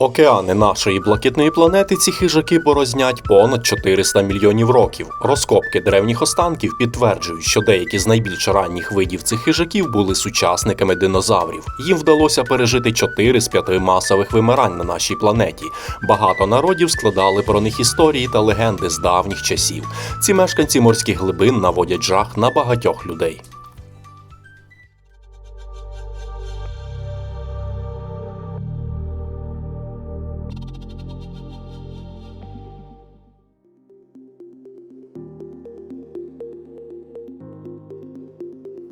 Океани нашої блакитної планети ці хижаки борознять понад 400 мільйонів років. Розкопки древніх останків підтверджують, що деякі з найбільш ранніх видів цих хижаків були сучасниками динозаврів. Їм вдалося пережити 4 з 5 масових вимирань на нашій планеті. Багато народів складали про них історії та легенди з давніх часів. Ці мешканці морських глибин наводять жах на багатьох людей.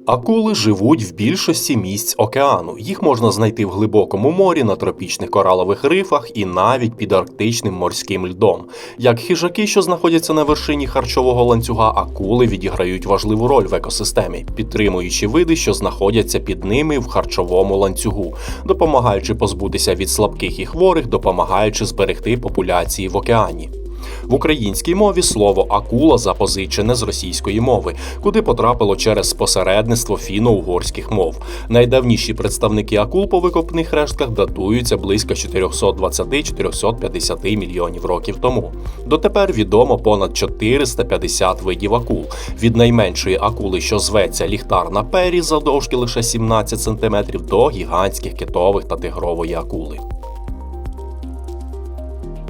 Акули живуть в більшості місць океану. Їх можна знайти в глибокому морі, на тропічних коралових рифах і навіть під арктичним морським льдом. Як хижаки, що знаходяться на вершині харчового ланцюга, акули відіграють важливу роль в екосистемі, підтримуючи види, що знаходяться під ними в харчовому ланцюгу, допомагаючи позбутися від слабких і хворих, допомагаючи зберегти популяції в океані. В українській мові слово акула запозичене з російської мови, куди потрапило через посередництво фіно-угорських мов. Найдавніші представники акул по викопних рештках датуються близько 420-450 мільйонів років тому. Дотепер відомо понад 450 видів акул. Від найменшої акули, що зветься ліхтарна пері, завдовжки лише 17 см, до гігантських китових та тигрової акули.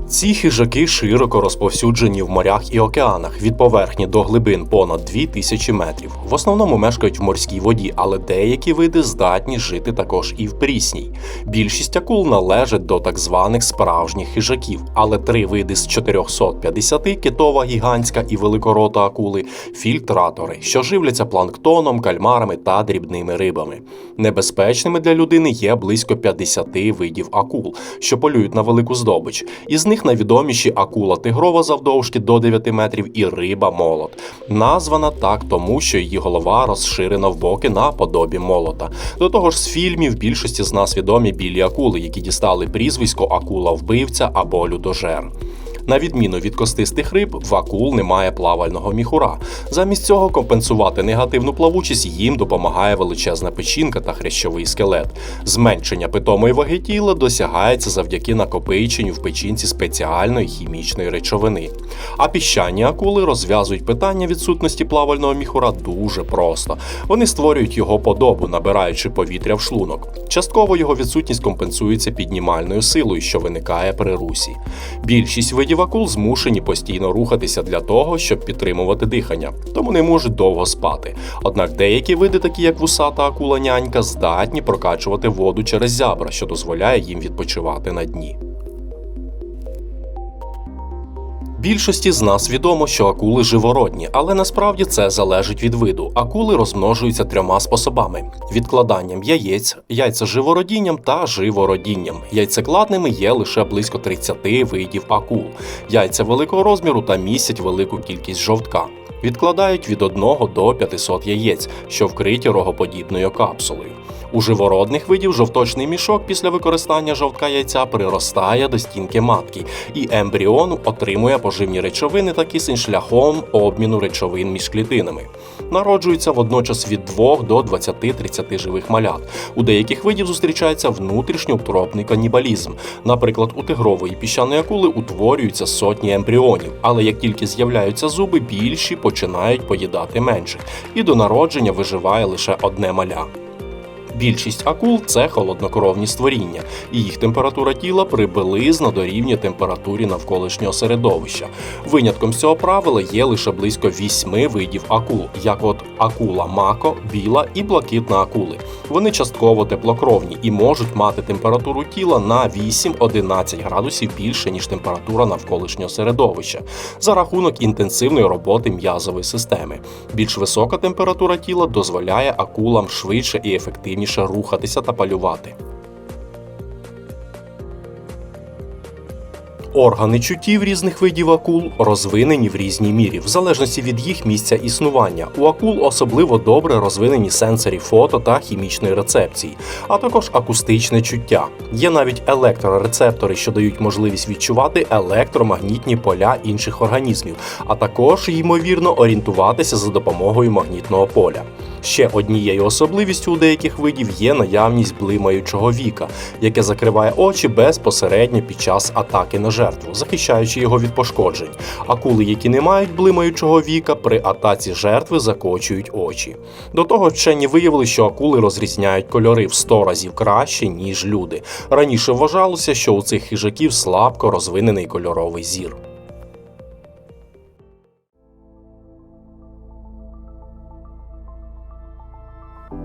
Ці хижаки широко розповсюджені в морях і океанах від поверхні до глибин понад 2000 метрів. В основному мешкають в морській воді, але деякі види здатні жити також і в прісній. Більшість акул належать до так званих справжніх хижаків, але три види з 450 китова, гігантська і великорота акули фільтратори, що живляться планктоном, кальмарами та дрібними рибами. Небезпечними для людини є близько 50 видів акул, що полюють на велику здобич. Із них найвідоміші акула тигрова завдовжки до 9 метрів і риба молот. Названа так тому, що її голова розширена в боки на подобі молота. До того ж, з фільмів більшості з нас відомі білі акули, які дістали прізвисько акула вбивця або людожер. На відміну від костистих риб, в акул немає плавального міхура. Замість цього компенсувати негативну плавучість їм допомагає величезна печінка та хрящовий скелет. Зменшення питомої ваги тіла досягається завдяки накопиченню в печінці спеціальної хімічної речовини. А піщані акули розв'язують питання відсутності плавального міхура дуже просто. Вони створюють його подобу, набираючи повітря в шлунок. Частково його відсутність компенсується піднімальною силою, що виникає при русі. Більшість видів акул змушені постійно рухатися для того, щоб підтримувати дихання, тому не можуть довго спати. Однак деякі види, такі як вусата акула нянька, здатні прокачувати воду через зябра, що дозволяє їм відпочивати на дні. Більшості з нас відомо, що акули живородні, але насправді це залежить від виду. Акули розмножуються трьома способами: відкладанням яєць, яйцеживородінням та живородінням. Яйцекладними є лише близько 30 видів акул. Яйця великого розміру та містять велику кількість жовтка. Відкладають від 1 до 500 яєць, що вкриті рогоподібною капсулою. У живородних видів жовточний мішок після використання жовтка яйця приростає до стінки матки, і ембріон отримує поживні речовини та кисень шляхом обміну речовин між клітинами. Народжується водночас від 2 до 20-30 живих малят. У деяких видів зустрічається внутрішньоутробний канібалізм. Наприклад, у тигрової піщаної акули утворюються сотні ембріонів, але як тільки з'являються зуби, більші починають поїдати менших, і до народження виживає лише одне маля. Більшість акул це холоднокровні створіння, і їх температура тіла приблизно дорівнює температурі навколишнього середовища. Винятком з цього правила є лише близько вісьми видів акул, як от акула мако, біла і блакитна акули. Вони частково теплокровні і можуть мати температуру тіла на 8-11 градусів більше ніж температура навколишнього середовища за рахунок інтенсивної роботи м'язової системи. Більш висока температура тіла дозволяє акулам швидше і ефективніше рухатися та палювати. Органи чуттів різних видів акул розвинені в різній мірі, в залежності від їх місця існування. У акул особливо добре розвинені сенсорі фото та хімічної рецепції, а також акустичне чуття. Є навіть електрорецептори, що дають можливість відчувати електромагнітні поля інших організмів, а також ймовірно орієнтуватися за допомогою магнітного поля. Ще однією особливістю у деяких видів є наявність блимаючого віка, яке закриває очі безпосередньо під час атаки на жертву, захищаючи його від пошкоджень. Акули, які не мають блимаючого віка, при атаці жертви закочують очі. До того вчені виявили, що акули розрізняють кольори в 100 разів краще, ніж люди. Раніше вважалося, що у цих хижаків слабко розвинений кольоровий зір.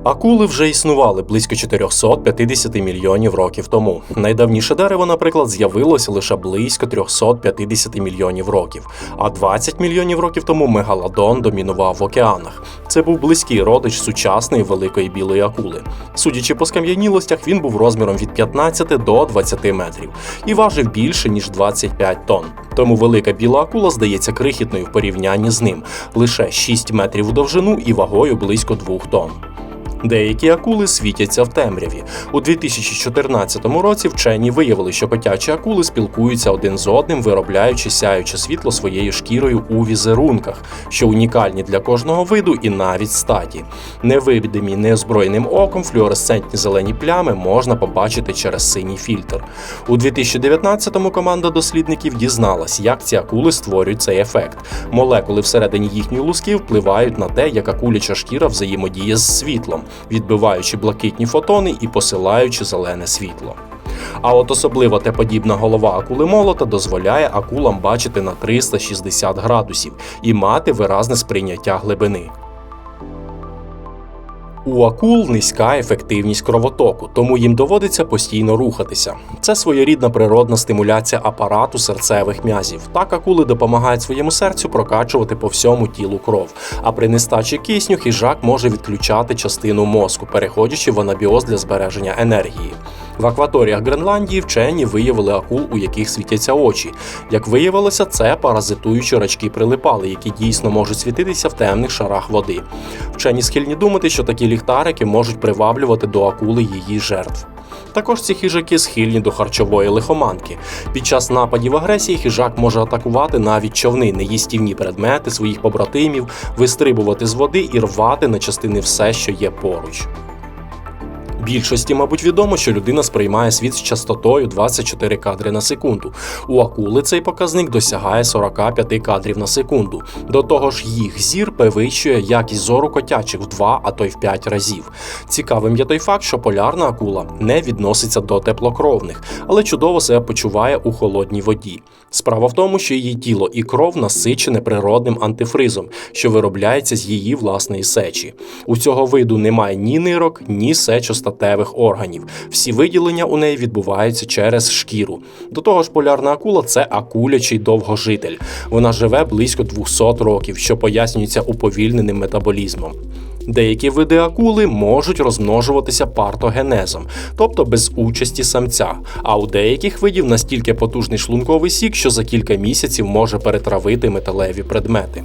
Акули вже існували близько 450 мільйонів років тому. Найдавніше дерево, наприклад, з'явилося лише близько 350 мільйонів років, а 20 мільйонів років тому мегаладон домінував в океанах. Це був близький родич сучасної великої білої акули. Судячи по скам'янілостях, він був розміром від 15 до 20 метрів і важив більше ніж 25 тонн. Тому велика біла акула здається крихітною в порівнянні з ним лише 6 метрів у довжину і вагою близько 2 тонн. Деякі акули світяться в темряві. У 2014 році вчені виявили, що котячі акули спілкуються один з одним, виробляючи сяюче світло своєю шкірою у візерунках, що унікальні для кожного виду і навіть статі. Невидимі неозброєним оком флюоресцентні зелені плями можна побачити через синій фільтр. У 2019-му команда дослідників дізналась, як ці акули створюють цей ефект. Молекули всередині їхньої луски впливають на те, як акуляча шкіра взаємодіє з світлом відбиваючи блакитні фотони і посилаючи зелене світло. А от особливо теподібна голова акули молота дозволяє акулам бачити на 360 градусів і мати виразне сприйняття глибини. У акул низька ефективність кровотоку, тому їм доводиться постійно рухатися. Це своєрідна природна стимуляція апарату серцевих м'язів. Так акули допомагають своєму серцю прокачувати по всьому тілу кров. А при нестачі кисню хижак може відключати частину мозку, переходячи в анабіоз для збереження енергії. В акваторіях Гренландії вчені виявили акул, у яких світяться очі. Як виявилося, це паразитуючі рачки прилипали, які дійсно можуть світитися в темних шарах води. Вчені схильні думати, що такі ліхтарики можуть приваблювати до акули її жертв. Також ці хижаки схильні до харчової лихоманки. Під час нападів агресії хижак може атакувати навіть човни, неїстівні предмети своїх побратимів, вистрибувати з води і рвати на частини все, що є поруч. Більшості, мабуть, відомо, що людина сприймає світ з частотою 24 кадри на секунду. У акули цей показник досягає 45 кадрів на секунду. До того ж, їх зір перевищує якість зору котячих в 2, а то й в 5 разів. Цікавим є той факт, що полярна акула не відноситься до теплокровних, але чудово себе почуває у холодній воді. Справа в тому, що її тіло і кров насичене природним антифризом, що виробляється з її власної сечі. У цього виду немає ні нирок, ні сечостатевих органів. Всі виділення у неї відбуваються через шкіру. До того ж, полярна акула це акулячий довгожитель. Вона живе близько 200 років, що пояснюється уповільненим метаболізмом. Деякі види акули можуть розмножуватися партогенезом, тобто без участі самця. А у деяких видів настільки потужний шлунковий сік, що за кілька місяців може перетравити металеві предмети.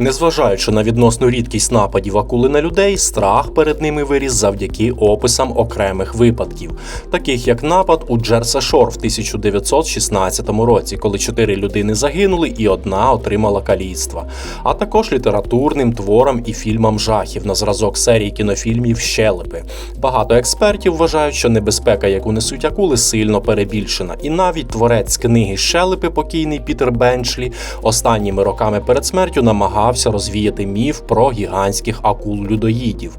Незважаючи на відносну рідкість нападів акули на людей, страх перед ними виріс завдяки описам окремих випадків, таких як напад у Джерсе Шор в 1916 році, коли чотири людини загинули і одна отримала каліцтва, а також літературним творам і фільмам жахів на зразок серії кінофільмів Щелепи. Багато експертів вважають, що небезпека, яку несуть акули, сильно перебільшена, і навіть творець книги Щелепи, покійний Пітер Бенчлі, останніми роками перед смертю намагався розвіяти міф про гігантських акул-людоїдів.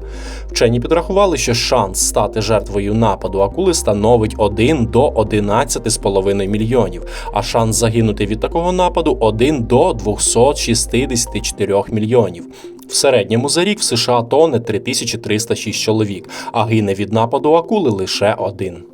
Вчені підрахували, що шанс стати жертвою нападу акули становить 1 до 11,5 мільйонів, а шанс загинути від такого нападу 1 до 264 мільйонів. В середньому за рік в США тоне 3306 чоловік, а гине від нападу акули лише один.